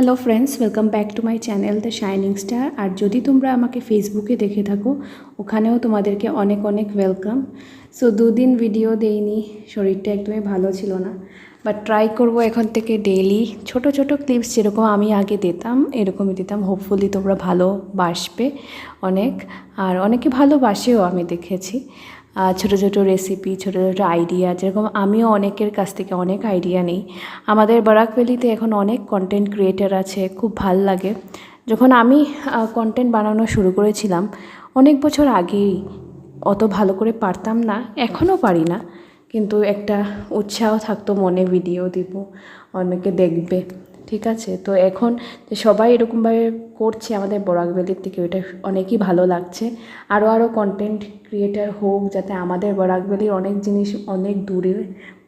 Hello friends welcome back to my channel the shining star আর যদি তোমরা আমাকে ফেসবুকে দেখে থাকো, ওখানেও তোমাদেরকে অনেক অনেক ওয়েলকাম সো দুদিন ভিডিও দেইনি, শরীরটা একদমই ভালো ছিল না। বাট ট্রাই করব এখন থেকে ডেইলি ছোট ছোট ক্লিপস যেরকম আমি আগে দিতাম, এরকমই দিতাম। হোপফুলি তোমরা ভালোবাসবে অনেক। আর অনেকে ভালোবাসেও আমি দেখেছি। ছোটো ছোটো রেসিপি ছোটো ছোটো আইডিয়া যেরকম আমিও অনেকের কাছ থেকে অনেক আইডিয়া নিই। আমাদের বরাক ভ্যালিতে এখন অনেক কন্টেন্ট ক্রিয়েটার আছে, খুব ভালো লাগে। যখন আমি কন্টেন্ট বানানো শুরু করেছিলাম, অনেক বছর আগেই অত ভালো করে পারতাম না, এখনও পারি না। কিন্তু একটা উৎসাহ থাকতো মনে ভিডিও দিব, অনেকে দেখবে। ঠিক আছে? তো এখন সবাই এরকমভাবে করছে আমাদের বরাক ভ্যালির থেকে ওইটা অনেকই ভালো লাগছে। আরও আরও কন্টেন্ট ক্রিয়েটার হোক, যাতে আমাদের বরাক ভ্যালির অনেক জিনিস অনেক দূরে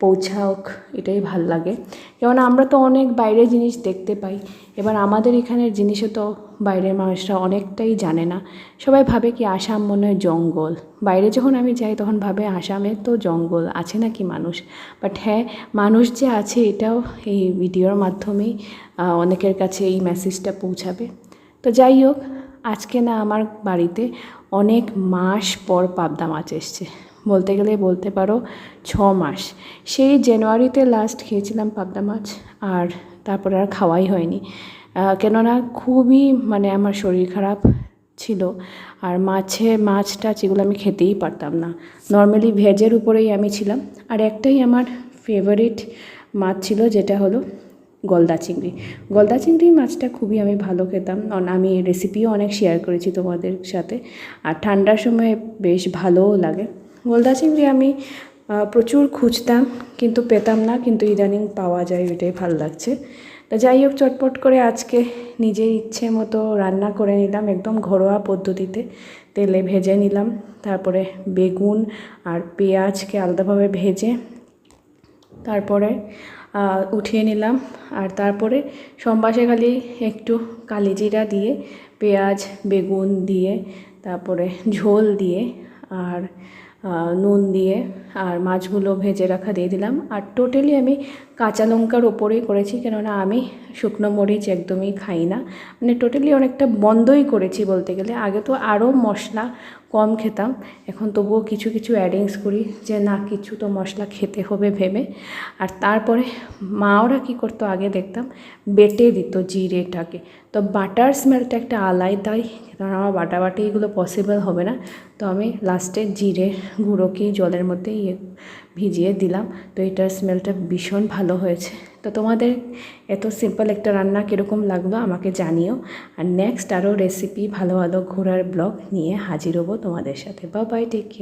পৌঁছাওক এটাই ভালো লাগে। যেমন আমরা তো অনেক বাইরের জিনিস দেখতে পাই, এবার আমাদের এখানের জিনিসও তো বাইরের মানুষরা অনেকটাই জানে না। সবাই ভাবে কি আসাম মনে হয় জঙ্গল। বাইরে যখন আমি যাই, তখন ভাবে আসামে তো জঙ্গল, আছে নাকি মানুষ? বাট হ্যাঁ মানুষ যে আছে, এটাও এই ভিডিওর মাধ্যমেই অনেকের কাছে এই মেসেজটা পৌঁছাবে। তো যাই হোক, আজকে না আমার বাড়িতে অনেক মাস পর পাবদা মাছ এসছে। বলতে গেলে বলতে পারো ছ মাস। সেই জানুয়ারিতে লাস্ট খেয়েছিলাম পাবদা মাছ আর তারপরে আর খাওয়াই হয়নি। কেননা খুবই মানে আমার শরীর খারাপ ছিল আর মাছে মাছটা যেগুলো আমি খেতেই পারতাম না। নর্মালি ভেজের উপরেই আমি ছিলাম। আর একটাই আমার ফেভারিট মাছ ছিল যেটা হলো গলদা চিংড়ি। গলদা চিংড়ি মাছটা খুবই আমি ভালো খেতাম। আমি রেসিপিও অনেক শেয়ার করেছি তোমাদের সাথে। আর ঠান্ডার সময় বেশ ভালোও লাগে। গলদা চিংড়ি আমি প্রচুর খুঁজতাম কিন্তু পেতাম না কিন্তু ইদানিং পাওয়া যায় ওইটাই ভালো লাগছে। তা যাই হোক, চটপট করে আজকে নিজের ইচ্ছে মতো রান্না করে নিলাম একদম ঘরোয়া পদ্ধতিতে। তেলে ভেজে নিলাম, তারপরে বেগুন আর পেঁয়াজকে আলাদাভাবে ভেজে, তারপরে উঠিয়ে নিলাম। আর তারপরে সম্বাসে খালি একটু কালিজিরা দিয়ে, পেঁয়াজ, বেগুন দিয়ে, তারপরে ঝোল দিয়ে, আর নুন দিয়ে, আর মাছগুলো ভেজে রাখা দিয়ে দিলাম। আর টোটালি আমি কাঁচা লঙ্কার ওপরেই করেছি, কেননা আমি শুকনো মরিচ একদমই খাই না। মানে টোটালি অনেকটা বন্ধই করেছি বলতে গেলে। আগে তো আরও মশলা কম খেতাম। এখন তবুও কিছু কিছু অ্যাডিংস করি যে না, কিছু তো মশলা খেতে হবে ভেবে। আর তারপরে মা ওরা কী করতো আগে দেখতাম, বেটে দিত জিরেটাকে। তো বাটার স্মেলটা একটা আলাদাই কারণ আমার বাটাবাটি এগুলো পসিবল হবে না। তো আমি লাস্টে জিরে গুঁড়োকেই জলের মধ্যে ইয়ে ভিজিয়ে দিলাম। তো এটার স্মেলটা ভীষণ ভালো হয়েছে। তো তোমাদের এত সিম্পল একটা রান্না কীরকম লাগল আমাকে জানিও। আর নেক্সট আরও রেসিপি ভালো ভালো ঘোরার ব্লগ নিয়ে হাজির হব তোমাদের সাথে। বা বাই টেক কেয়ার